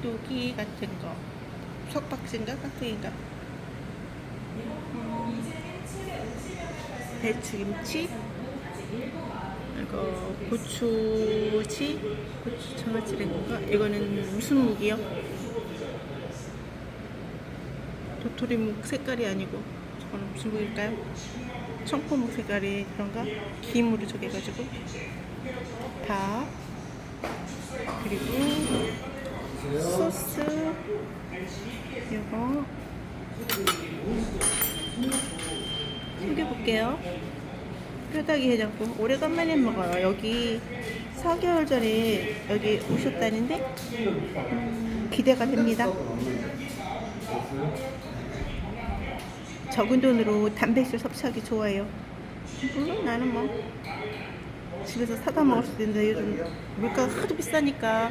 깍두기 같은 거. 석박지인가 깍두기인가? 음, 배추김치. 이거 고추지, 고추 장아찌된 건가? 이거는 무슨 묵이요? 도토리 묵 색깔이 아니고 저거는 무슨 묵일까요? 청포묵 색깔이 그런가? 김으로 저기 해가지고 밥 그리고 소스. 이거 챙겨볼게요. 뼈다귀 해장국. 오래간만에 먹어요. 여기 4개월 전에 여기 오셨다는데 음, 기대가 됩니다. 적은 돈으로 단백질 섭취하기 좋아해요. 물론 나는 뭐 집에서 사다 먹을 수도 있는데 요즘 물가가 하도 비싸니까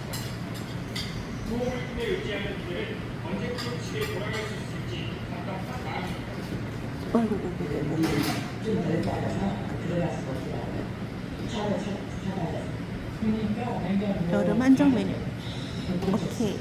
사십일 분 아이고, 여름 한정 메뉴. 오케이.